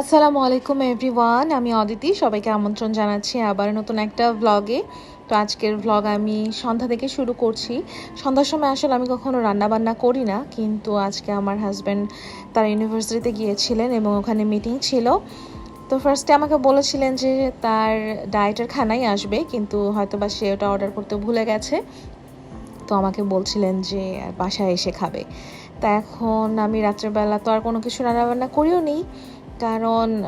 আসসালামু আলাইকুম এভরিওয়ান আমি অদিতি, সবাইকে আমন্ত্রণ জানাচ্ছি আবার নতুন একটা ভ্লগে তো আজকের ভ্লগ আমি সন্ধ্যা থেকে শুরু করছি। সন্ধ্যার সময় আসলে আমি কখনো রান্না বান্না করি না, কিন্তু আজকে আমার হাজব্যান্ড তার ইউনিভার্সিটিতে গিয়েছিলেন এবং ওখানে মিটিং ছিল। তো ফার্স্টে আমাকে বলেছিলেন যে তার ডায়েটের খানাই আসবে, কিন্তু হয়তো বা সে ওটা অর্ডার করতে ভুলে গেছে। তো আমাকে বলছিলেন যে বাসায় এসে খাবে। তা এখন আমি রাত্রেবেলা তো আর কোনো কিছু রান্নাবান্না করিও নি। কারণ,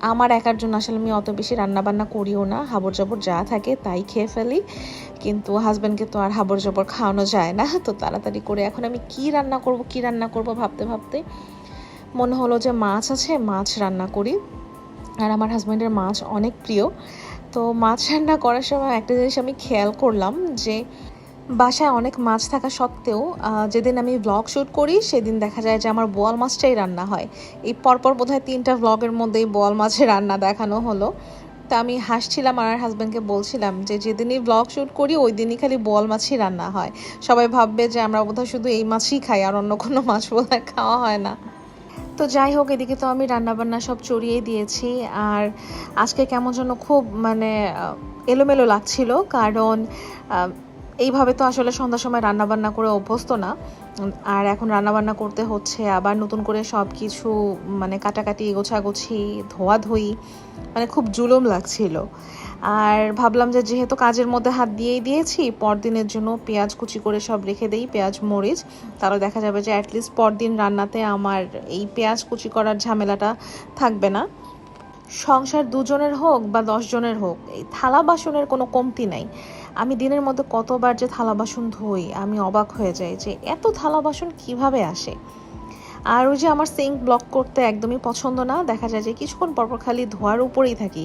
আমার একার জন্য আসলে আমি অত বেশি রান্নাবান্না করিও না। হাবর জবর যা থাকে তাই খেয়ে ফেলি। কিন্তু হাজব্যান্ডকে তো আর হাবর জবর খাওয়ানো যায় না। তো তাড়াতাড়ি করে এখন আমি কি রান্না করব, কি রান্না করব ভাবতে ভাবতে মনে হলো যে মাছ আছে, মাছ রান্না করি। আর আমার হাজব্যান্ডের মাছ অনেক প্রিয়। তো মাছ রান্না করার সময় একটা জিনিস আমি খেয়াল করলাম যে বাসায় অনেক মাছ থাকা সত্ত্বেও যেদিন আমি ব্লগ শ্যুট করি, সেদিন দেখা যায় যে আমার বোয়াল মাছটাই রান্না হয়। এই পরপর বোধহয় তিনটা ব্লগের মধ্যেই বোয়াল মাছের রান্না দেখানো হলো। তা আমি হাসছিলাম আর হাজব্যান্ডকে বলছিলাম যে, যেদিনই ব্লগ শ্যুট করি ওই দিনই খালি বোয়াল মাছই রান্না হয়। সবাই ভাববে যে, আমরা বোধহয় শুধু এই মাছই খাই, আর অন্য কোনো মাছ বোধহয় খাওয়া হয় না। তো যাই হোক, এদিকে তো আমি রান্নাবান্না সব চড়িয়ে দিয়েছি। আর আজকে কেমন যেন খুব মানে এলোমেলো লাগছিল। কারণ এইভাবে তো আসলে সন্ধ্যার সময় রান্নাবান্না করে অভ্যস্ত না। আর এখন রান্নাবান্না করতে হচ্ছে, আবার নতুন করে সব কিছু মানে কাটাকাটি, গোছাগুছি, ধোয়াধুয়ি মানে খুব জুলুম লাগছিল। আর ভাবলাম যে যেহেতু কাজের মধ্যে হাত দিয়েই দিয়েছি, পরদিনের জন্য পেঁয়াজ কুচি করে সব রেখে দেই, পেঁয়াজ, মরিচ। তাহলে দেখা যাবে যে অ্যাটলিস্ট পরদিন রান্নাতে আমার এই পেঁয়াজ কুচি করার ঝামেলাটা থাকবে না। সংসার দুজনের হোক বা দশ জনের হোক, এই থালা বাসনের কোনো কমতি নাই। আমি দিনের মধ্যে কতবার যে থালা বাসন ধুই, আমি অবাক হয়ে যাই যে এত থালা বাসন কীভাবে আসে? আর ওই যে আমার সিঙ্ক ব্লক করতে একদমই পছন্দ না, দেখা যায় যে কিছুক্ষণ পরপর খালি ধোয়ার উপরেই থাকি।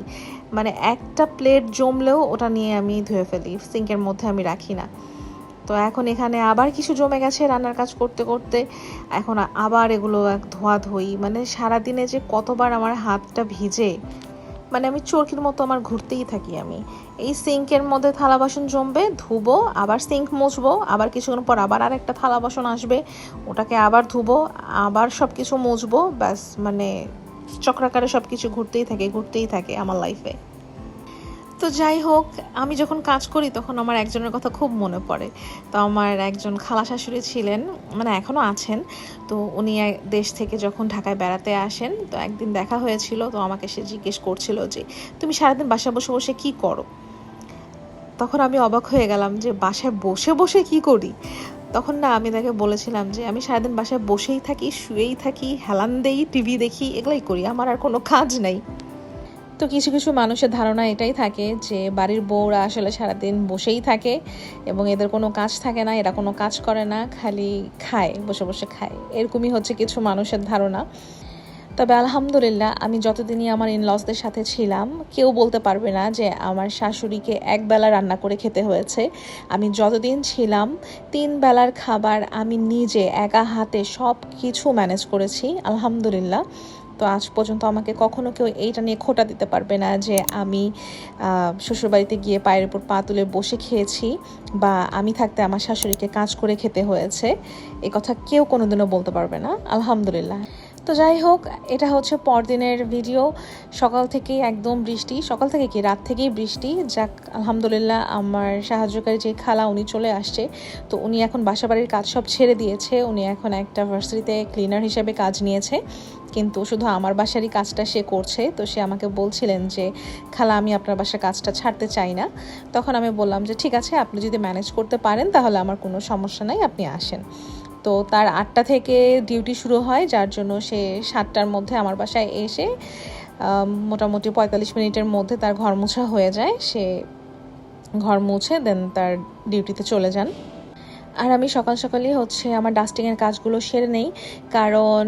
মানে একটা প্লেট জমলেও ওটা নিয়ে আমি ধুয়ে ফেলি, সিঙ্কের মধ্যে আমি রাখি না। তো এখন এখানে আবার কিছু জমে গেছে রান্নার কাজ করতে করতে। এখন আবার এগুলো এক ধোয়া ধুই মানে সারাদিনে যে কতবার আমার হাতটা ভিজে মানে আমি চরকির মতো আমার ঘুরতেই থাকি আমি। এই সিঙ্কের মধ্যে থালা বাসন জমবে, ধুবো, আবার সিঙ্ক মুছবো, আবার কিছুক্ষণ পর আবার আর একটা থালা বাসন আসবে, ওটাকে আবার ধুবো, আবার সব কিছু মুছবো, ব্যাস মানে চক্রাকারে সব কিছু ঘুরতেই থাকে ঘুরতেই থাকে আমার লাইফে তো যাই হোক, আমি যখন কাজ করি তখন আমার একজনের কথা খুব মনে পড়ে। তো আমার একজন খালা শাশুড়ি ছিলেন মানে এখনও আছেন। তো উনি দেশ থেকে যখন ঢাকায় বেড়াতে আসেন, তো একদিন দেখা হয়েছিল, তো আমাকে সে জিজ্ঞেস করছিল যে, তুমি সারাদিন বাসায় বসে বসে কি করো? তখন আমি অবাক হয়ে গেলাম যে, বাসায় বসে বসে কি করি? তখন না, আমি তাকে বলেছিলাম যে, আমি সারাদিন বাসায় বসেই থাকি, শুয়েই থাকি, হেলান দেই, টিভি দেখি, এগুলোই করি। আমার আর কোনো কাজ নাই। তো কিছু কিছু মানুষের ধারণা এটাই থাকে যে বাড়ির বউরা আসলে সারাদিন বসেই থাকে এবং এদের কোনো কাজ থাকে না, এরা কোনো কাজ করে না, খালি খায়, বসে বসে খায়। এরকমই হচ্ছে কিছু মানুষের ধারণা। তবে আলহামদুলিল্লাহ আমি যতদিনই আমার ইনলসদের সাথে ছিলাম, কেউ বলতে পারবে না যে আমার শাশুড়িকে একবেলা রান্না করে খেতে হয়েছে। আমি যতদিন ছিলাম, তিন বেলার খাবার আমি নিজে একা হাতে সব কিছু ম্যানেজ করেছি, আলহামদুলিল্লাহ। তো আজ পর্যন্ত আমাকে কখনো কেউ এইটা নিয়ে খোটা দিতে পারবে না যে আমি শ্বশুরবাড়িতে গিয়ে পায়ের উপর পা তুলে বসে খেয়েছি বা আমি থাকতে আমার শাশুড়িকে কাজ করে খেতে হয়েছে। এ কথা কেউ কোনোদিনও বলতে পারবে না। আলহামদুলিল্লাহ। তো যাই হোক, এটা হচ্ছে পরদিনের ভিডিও। সকাল থেকেই একদম বৃষ্টি। সকাল থেকে কি? রাত থেকেই বৃষ্টি। যাক, আলহামদুলিল্লাহ আমার সাহায্যকারী যে খালা, উনি চলে আসছে। তো উনি এখন বাসাবাড়ির কাজ সব ছেড়ে দিয়েছে। উনি এখন একটা ভার্সিটিতে ক্লিনার হিসেবে কাজ নিয়েছে। কিন্তু শুধু আমার বাসারই কাজটা সে করছে। তো সে আমাকে বলছিলেন যে, খালা, আমি আপনার বাসার কাজটা ছাড়তে চাই না। তখন আমি বললাম যে, ঠিক আছে, আপনি যদি ম্যানেজ করতে পারেন, তাহলে আমার কোনো সমস্যা নাই, আপনি আসেন। তো তার আটটা থেকে ডিউটি শুরু হয়, যার জন্য সে সাতটার মধ্যে আমার বাসায় এসে মোটামুটি পঁয়তাল্লিশ মিনিটের মধ্যে তার ঘর মোছা হয়ে যায়। সে ঘর মুছে দেন তার ডিউটিতে চলে যান। আর আমি সকাল সকালই হচ্ছে আমার ডাস্টিংয়ের কাজগুলো সেরে নেই। কারণ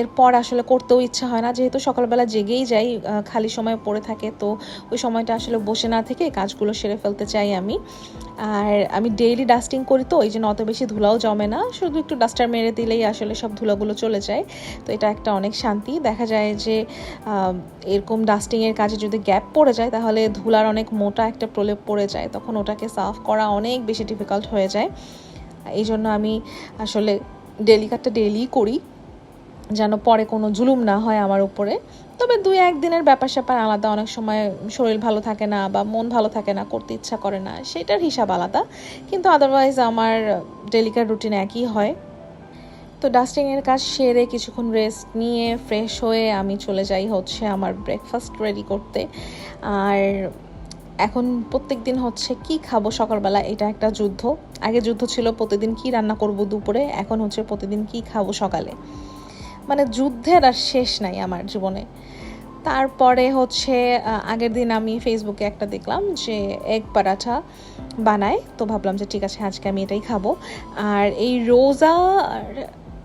এরপর আসলে করতেও ইচ্ছা হয় না। যেহেতু সকালবেলা জেগেই যাই খালি সময় পড়ে থাকে, তো ওই সময়টা আসলে বসে না থেকে কাজগুলো সেরে ফেলতে চাই আমি। আর আমি ডেইলি ডাস্টিং করি তো এই জন্য অত বেশি ধুলাও জমে না। শুধু একটু ডাস্টার মেরে দিলেই আসলে সব ধুলাগুলো চলে যায়। তো এটা একটা অনেক শান্তি। দেখা যায় যে এরকম ডাস্টিংয়ের কাজে যদি গ্যাপ পড়ে যায়, তাহলে ধুলার অনেক মোটা একটা প্রলেপ পড়ে যায়। তখন ওটাকে সাফ করা অনেক বেশি ডিফিকাল্ট হয়ে যায়। এই জন্য আমি আসলে ডেলি কাটটা ডেলি করি, যেন পরে কোনো জুলুম না হয় আমার উপরে। তবে দুই একদিনের ব্যাপার স্যাপার আলাদা, অনেক সময় শরীর ভালো থাকে না বা মন ভালো থাকে না, করতে ইচ্ছা করে না, সেটার হিসাব আলাদা। কিন্তু আদারওয়াইজ আমার ডেলিকার রুটিন একই হয়। তো ডাস্টিংয়ের কাজ সেরে কিছুক্ষণ রেস্ট নিয়ে ফ্রেশ হয়ে আমি চলে যাই হচ্ছে আমার ব্রেকফাস্ট রেডি করতে। আর এখন প্রত্যেক দিন হচ্ছে কি খাব সকালবেলা? এটা একটা যুদ্ধ। আগে যুদ্ধ ছিল প্রতিদিন কি রান্না করব দুপুরে, এখন হচ্ছে প্রতিদিন কি খাব সকালে। মানে যুদ্ধের আর শেষ নাই আমার জীবনে। তারপরে হচ্ছে আগের দিন আমি ফেসবুকে একটা দেখলাম যে এগ পরাঠা বানায়। তো ভাবলাম যে ঠিক আছে, আজকে আমি এটাই খাব। আর এই রোজা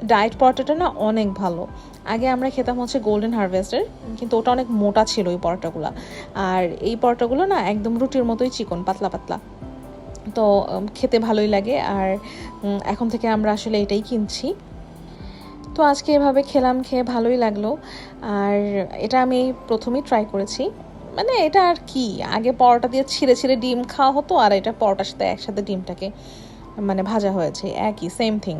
ডায়েট পরোটাটা না অনেক ভালো। আগে আমরা খেতাম হচ্ছে গোল্ডেন হারভেস্টের কিন্তু ওটা অনেক মোটা ছিল ওই পরোটাগুলো। আর এই পরোটাগুলো না একদম রুটির মতোই চিকন, পাতলা পাতলা। তো খেতে ভালোই লাগে। আর এখন থেকে আমরা আসলে এটাই কিনছি। তো আজকে এভাবে খেলাম, খেয়ে ভালোই লাগল। আর এটা আমি প্রথমেই ট্রাই করেছি। মানে এটা আর কি? আগে পরোটা দিয়ে ছিঁড়ে ছিঁড়ে ডিম খাওয়া হতো, আর এটা পরোটার সাথে একসাথে ডিমটাকে মানে ভাজা হয়েছে। একই সেম থিং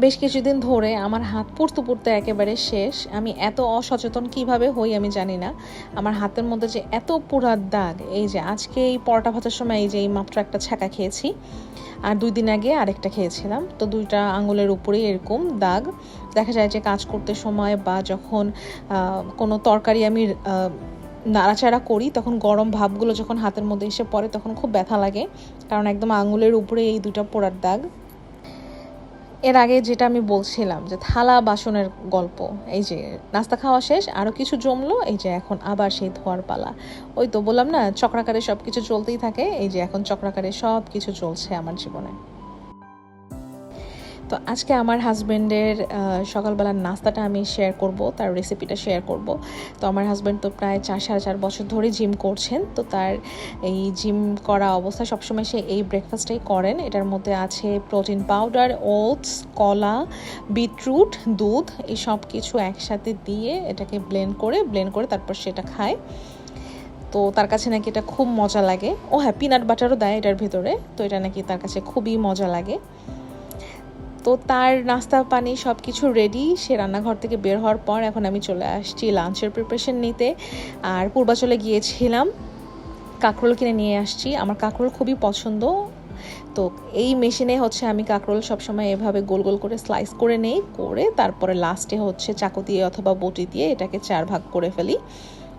বেশ কিছুদিন ধরে আমার হাত পড়তে পড়তে একেবারে শেষ। আমি এত অসচেতন কীভাবে হই আমি জানি না। আমার হাতের মধ্যে যে এত পুরার দাগ, এই যে আজকে এই পরোটা ভাজার সময় এই যে এই মাত্র একটা ছাকা খেয়েছি, আর দুই দিন আগে আরেকটা খেয়েছিলাম। তো দুইটা আঙুলের উপরেই এরকম দাগ। দেখা যায় যে কাজ করতে সময় বা যখন কোনো তরকারি আমি নাড়াচাড়া করি, তখন গরম ভাবগুলো যখন হাতের মধ্যে এসে পড়ে, তখন খুব ব্যথা লাগে। কারণ একদম আঙুলের উপরে এই দুইটা পোড়ার দাগ। এর আগে যেটা আমি বলছিলাম যে থালা বাসনের গল্প, এই যে নাস্তা খাওয়া শেষ আরও কিছু জমলো, এই যে এখন আবার সেই ধোয়ার পালা। ওই তো বললাম না, চক্রাকারে সব কিছু চলতেই থাকে, এই যে এখন চক্রাকারে সব কিছু চলছে আমার জীবনে। তো আজকে আমার হাজব্যান্ডের সকালবেলার নাস্তাটা আমি শেয়ার করব, তার রেসিপিটা শেয়ার করব। তো আমার হাজব্যান্ড তো প্রায় চার সাড়ে চার বছর ধরে জিম করছেন, তো তার এই জিম করা অবস্থা সবসময় সে এই ব্রেকফাস্টটাই করেন। এটার মধ্যে আছে প্রোটিন পাউডার ওটস কলা বিটরুট দুধ, এই সব কিছু একসাথে দিয়ে এটাকে ব্লেন্ড করে ব্লেন্ড করে তারপর সেটা খায়। তো তার কাছে নাকি এটা খুব মজা লাগে। ও হ্যাঁ পিনাট বাটারও দেয় এটার ভিতরে, তো এটা নাকি তার কাছে খুবই মজা লাগে। তো তার নাস্তা, পানি সব কিছু রেডি সে রান্নাঘর থেকে বের হওয়ার পর এখন আমি চলে আসছি লাঞ্চের প্রিপারেশন নিতে। আর পূর্বাচলে গিয়েছিলাম, কাঁকরোল কিনে নিয়ে আসছি। আমার কাঁকরোল খুবই পছন্দ। তো এই মেশিনে হচ্ছে আমি কাঁকরোল সবসময় এভাবে গোল গোল করে স্লাইস করে নেই, করে তারপরে লাস্টে হচ্ছে চাকু দিয়ে অথবা বটি দিয়ে এটাকে চার ভাগ করে ফেলি।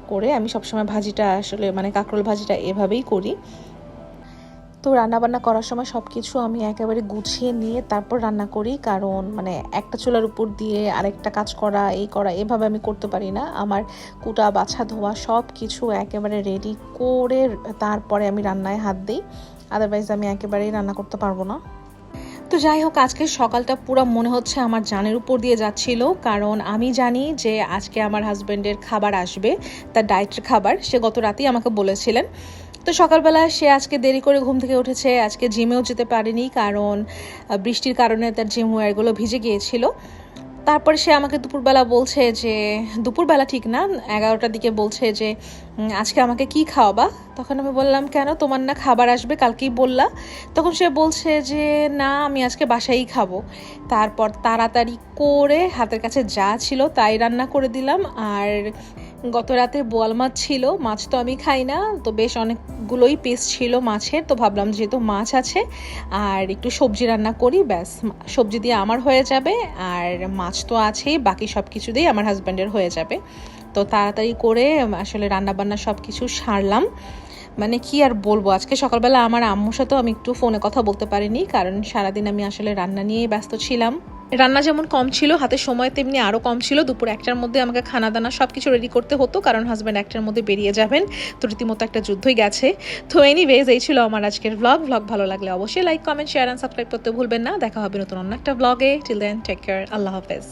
করে আমি সবসময় ভাজিটা আসলে মানে কাঁকরোল ভাজিটা এভাবেই করি। তো রান্নাবান্না করার সময় সব কিছু আমি একেবারে গুছিয়ে নিয়ে তারপর রান্না করি। কারণ মানে একটা চুলার উপর দিয়ে আরেকটা কাজ করা, এই করা, এভাবে আমি করতে পারি না। আমার কুটা, বাছা, ধোয়া সব কিছু একেবারে রেডি করে তারপরে আমি রান্নায় হাত দিই। আদারওয়াইজ আমি একেবারেই রান্না করতে পারব না। তো যাই হোক আজকে সকালটা পুরো মনে হচ্ছে আমার জানের উপর দিয়ে যাচ্ছিল। কারণ আমি জানি যে আজকে আমার হাজব্যান্ডের খাবার আসবে, তার ডায়েটের খাবার। সে গত রাতেই আমাকে বলেছিলেন তো সকালবেলা সে আজকে দেরি করে ঘুম থেকে উঠেছে। আজকে জিমেও যেতে পারেনি কারণ বৃষ্টির কারণে তার জিম ওয়ারগুলো ভিজে গিয়েছিল। তারপরে সে আমাকে দুপুরবেলা বলছে যে, দুপুরবেলা ঠিক না, এগারোটার দিকে বলছে যে আজকে আমাকে কি খাওয়াবা? তখন আমি বললাম, কেন? তোমার না খাবার আসবে, কালকেই বললা। তখন সে বলছে যে, না, আমি আজকে বাসায়ই খাব। তারপর তাড়াতাড়ি করে হাতের কাছে যা ছিল তাই রান্না করে দিলাম। আর গত রাতে বোয়াল মাছ ছিল, মাছ তো আমি খাই না, তো বেশ অনেকগুলোই পিস ছিল মাছের, তো ভাবলাম যেহেতু মাছ আছে, আর একটু সবজি রান্না করি, ব্যাস, সবজি দিয়ে আমার হয়ে যাবে, আর মাছ তো আছেই, বাকি সব কিছু দিয়েই আমার হাজব্যান্ডের হয়ে যাবে। তো তাড়াতাড়ি করে, আসলে রান্নাবান্না সব কিছু সারলাম। মানে কি আর বলব, আজকে সকালবেলা আমার আম্মুর সাথেও আমি একটু ফোনে কথা বলতে পারিনি, কারণ সারাদিন আমি আসলে রান্না নিয়েই ব্যস্ত ছিলাম। রান্না যেমন কম ছিল, হাতে সময় তেমনি আরও কম ছিল। দুপুর একটার মধ্যে আমাকে খানা দানা সব কিছু রেডি করতে হতো, কারণ হাজব্যান্ড একটার মধ্যে বেরিয়ে যাবেন। তো রীতিমতো একটা যুদ্ধই গেছে। তো এনিওয়েজ এই ছিল আমার আজকের ব্লগ ব্লগ ভালো লাগলে অবশ্যই like comment share and subscribe করতে ভুলবেন না। দেখা হবে নতুন অন্য একটা ব্লগে টিল দেন টেক কেয়ার আল্লাহ হাফেজ।